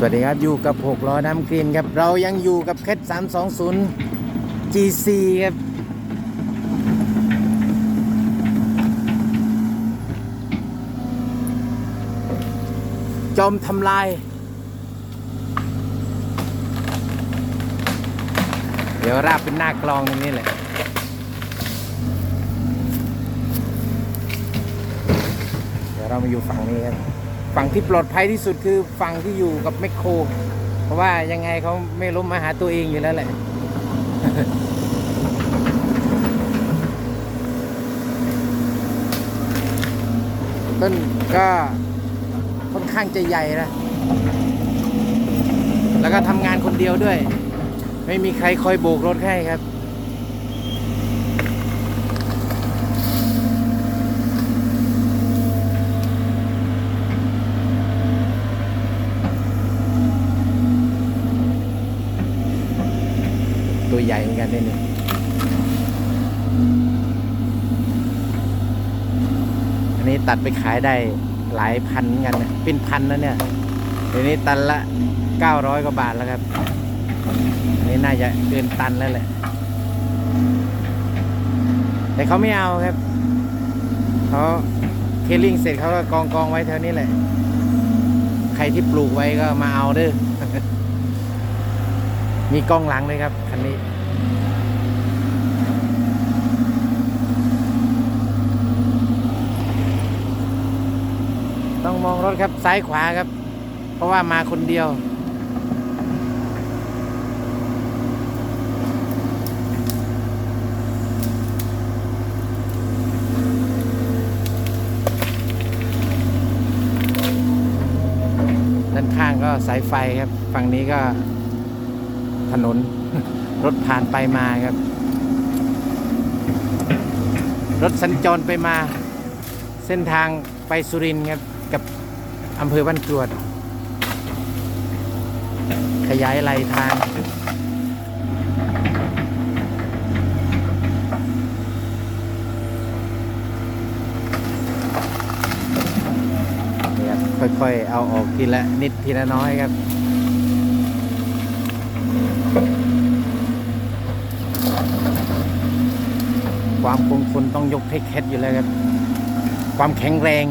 สวัสดีครับ อยู่กับ 6 ล้อน้ำกรีนครับ เรายังอยู่กับเคส320 GC ครับ จอมทำลาย เดี๋ยวราบเป็นหน้ากลองตรงนี้แหละเดี๋ยวเรามาอยู่ฝั่งนี้ครับ ฝั่งที่ปลอดภัยที่สุดคือฝั่งที่อยู่กับแมคโคร เพราะว่ายังไงเขาไม่ล้มมาหาตัวเองอยู่แล้วแหละต้นก็ค่อนข้างจะใหญ่นะแล้วก็ทำงานคนเดียวด้วย ไม่มีใครคอยโบกรถให้ครับ ตัวใหญ่เหมือนกันเนี่ยอันนี้ตัดไปขายได้หลายพันเหมือนกันนะเป็นพันแล้วเนี่ยเดี๋ยวนี้ตันละ900กว่าบาทแล้วครับอันนี้น่าจะเกินตันแล้วแหละ แต่เขาไม่เอาครับเขาเคลลิ่งเสร็จเขาก็กองกองไว้แถวนี้แหละ ใครที่ปลูกไว้ก็มาเอาเด้อ มีกล้องหลังเลยครับคันนี้ต้องมองรถครับซ้ายขวาครับ เพราะว่ามาคนเดียว ด้านข้างก็สายไฟครับ ฝั่งนี้ก็ ถนน รถผ่านไปมาครับ รถสัญจรไปมา เส้นทางไปสุรินทร์ครับกับอำเภอบ้านกรวด ขยายไหลทางนี่ครับค่อยๆ เอาออกทีละนิดทีละน้อยครับ ความคงทนต้องยกให้แคทอยู่แล้วครับ ความแข็งแรง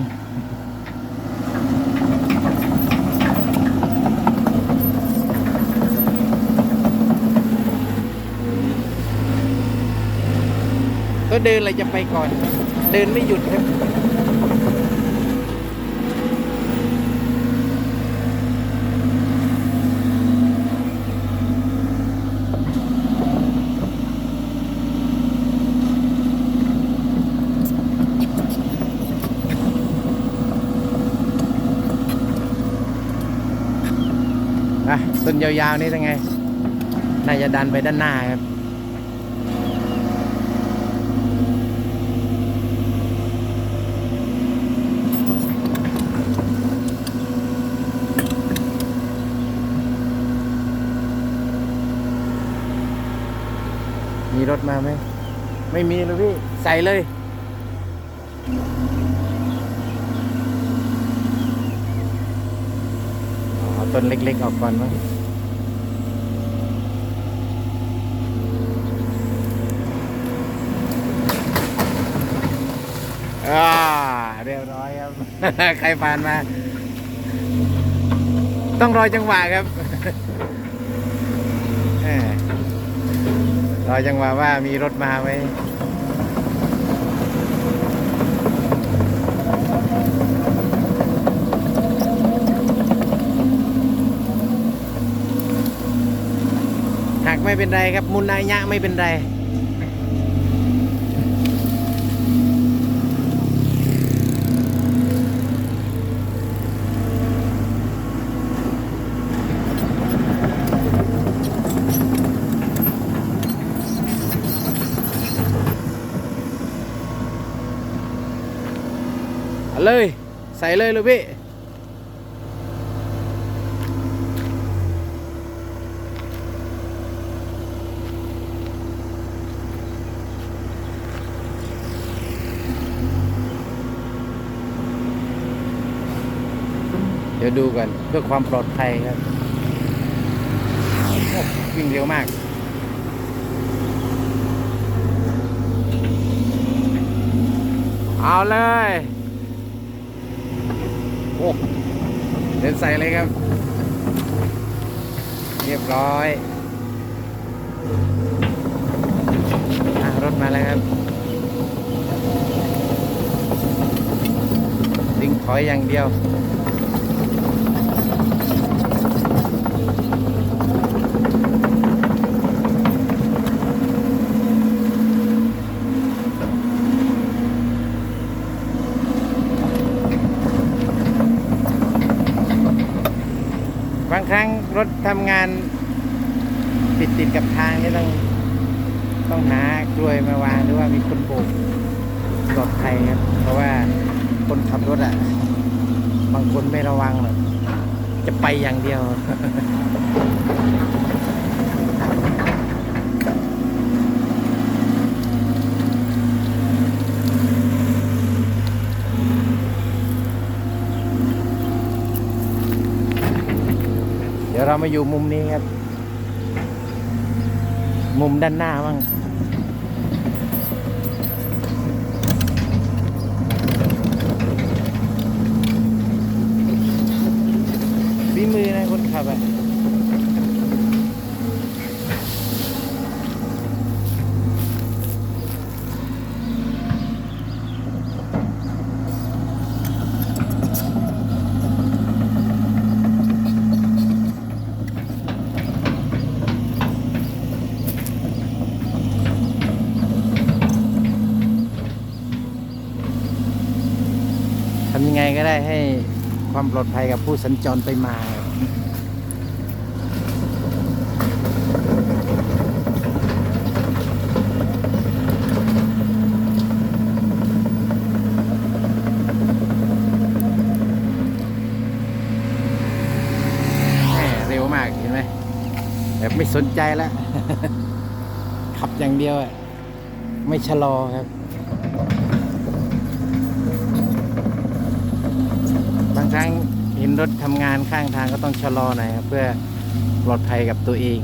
ก็เดินอะไรจะไปก่อน เดินไม่หยุดครับ ต้นยาวๆนี่ยังไง น่าจะดันไปด้านหน้าครับมีรถมาไหม ไม่มีเลยพี่ ใส่เลยเอต้นเล็กๆออกก่อนมั้ง อ่าเรียบร้อยครับ ใครผ่านมา ต้องรอจังหวะครับรอจังหวะว่ามีรถมาไหมหักไม่เป็นไรครับมุนอายะไม่เป็นไร เอาเลย ใส่เลยลูกพี่เดี๋ยวดูกันเพื่อความปลอดภัยครับวิ่งเร็วมาก เอาเลย โอ้เดินใส่เลยครับ เรียบร้อยอรถมาแล้วครับ ดึงถอยอย่างเดียว บางครั้งรถทำงานติดติดกับทางนี่ต้องต้องหากลวยมาวางหรือว่ามีคนโบกปลอดภัยครับ เพราะว่าคนขับรถอะ บางคนไม่ระวังหรอกจะไปอย่างเดียว ดี๋ยวเรามาอยู่มุมนี้ครับ มุมด้านหน้าบ้างฝีมือนะคนขับอะ ก็ได้ให้ความปลอดภัยกับผู้สัญจรไปมาแม่เร็วมากเห็นไหมแบบไม่สนใจแล้ว ขับอย่างเดียวอะไม่ชะลอครับางครั้งเห็นรถทำงานข้างทางก็ต้องชะลอหน่อยครับเพื่อปลอดภัยกับตัวเอง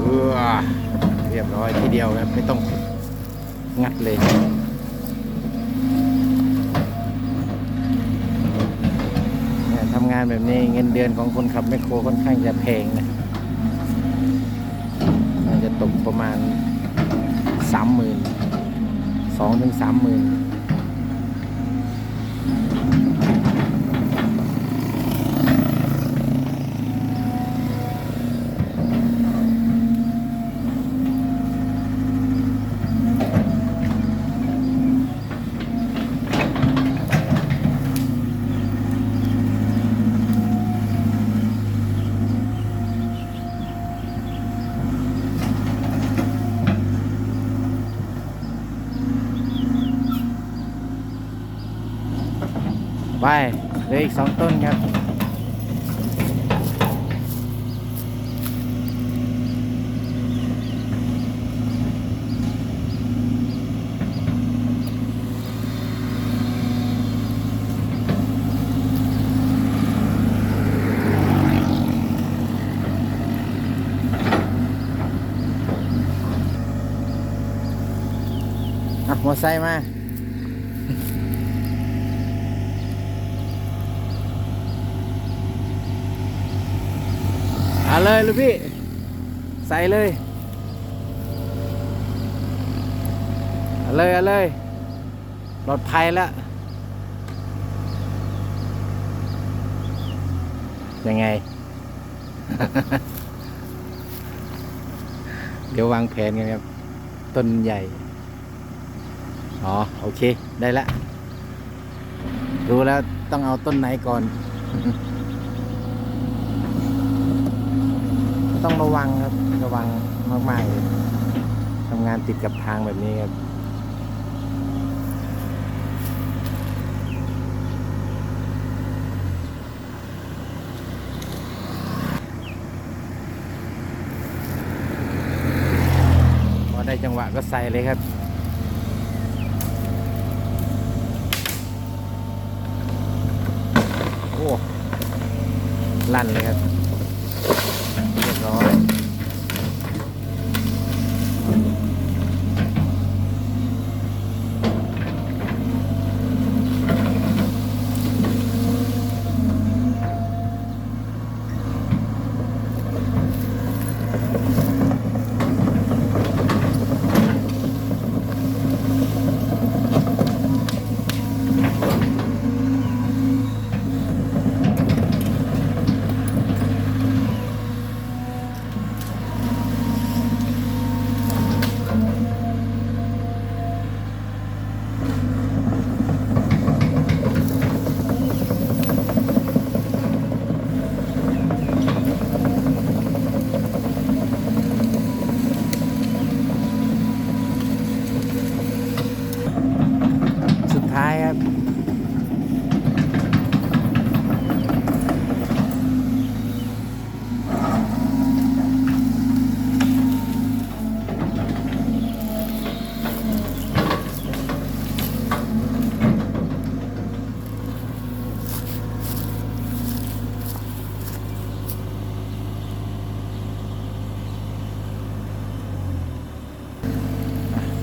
เออเรียบร้อยทีเดียวครับไม่ต้องงัดเลย งานแบบนี้เงินเดือนของคนขับแมคโครค่อนข้างจะแพงนะน่าจะตกประมาณสามหมื่นสองถึงสามหมื่นไปเหลื อีกสองต้นครับอะมอไซมา เอาเลยลูกพี่ ใส่เลยเอาเลยเอาเลยปลอดภัยแล้ว ยังไง เดี๋ยววางแผนกันครับ ต้นใหญ่ อ๋อ โอเค ได้ละ รู้แล้วต้องเอาต้นไหนก่อน ต้องระวังครับ ระวังมากๆทำงานติดกับทางแบบนี้ครับพอได้จังหวะก็ใส่เลยครับโอ้ลั่นเลยครับ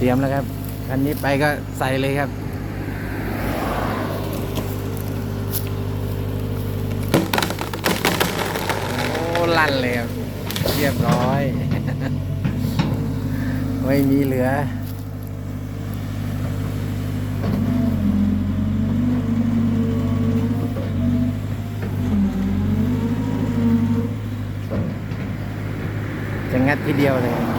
เตรียมแล้วครับ คันนี้ไปก็ใส่เลยครับโอ้ลั่นเลยครับเรียบร้อย ไม่มีเหลือ จะงัดทีเดียวเลย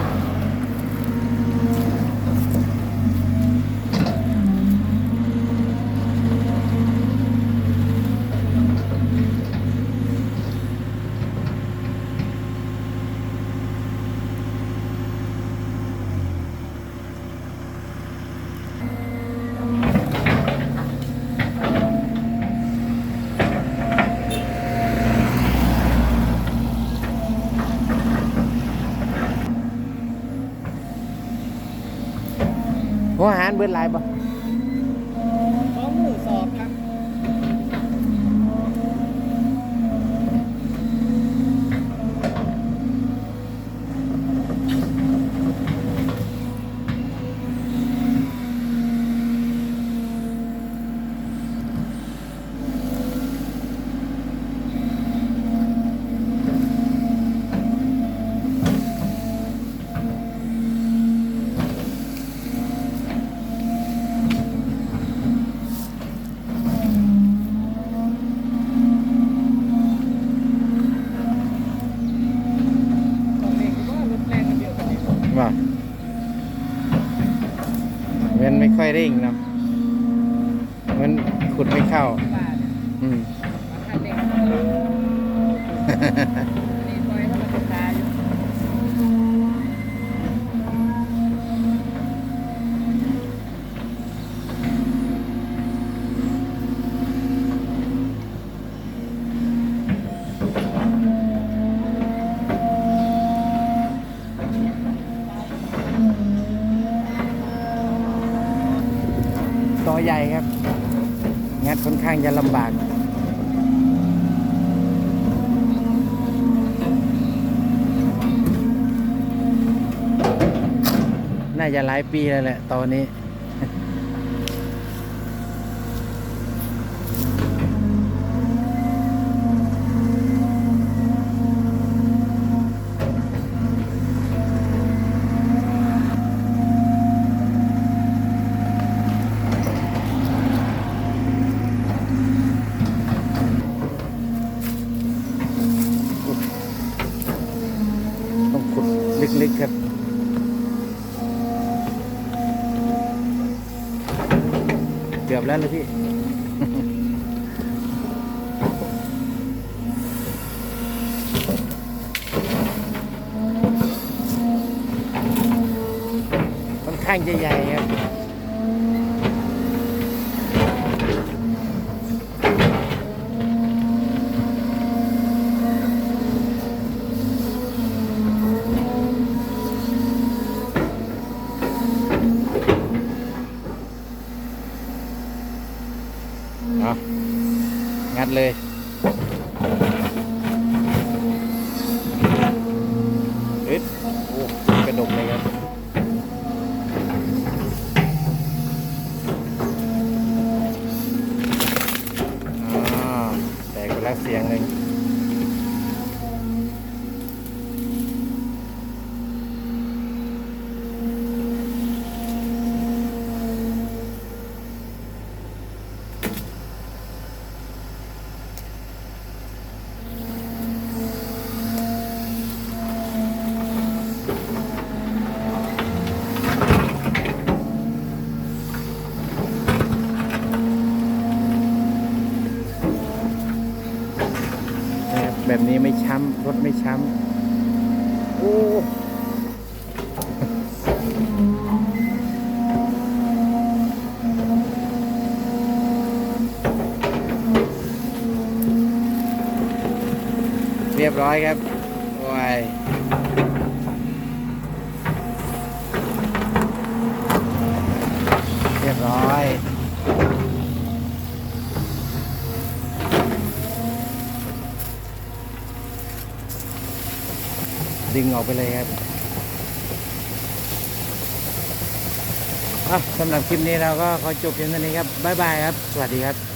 หัวอาหารเบิดหลายปางจะลำบาก น่าจะหลายปีแล้วแหละตอนนี้ กือบแล้วเลยพี่ ค่อนข้างจะใหญ่ครับ เลย ช้ำรถไม่ช้ำโอ้เรียบร้อยครับโอ้ยเรียบร้อย ดึงออกไปเลยครับสำหรับคลิปนี้เราก็ขอจบเพียงเท่านี้ครับบ๊ายบายครับ สวัสดีครับ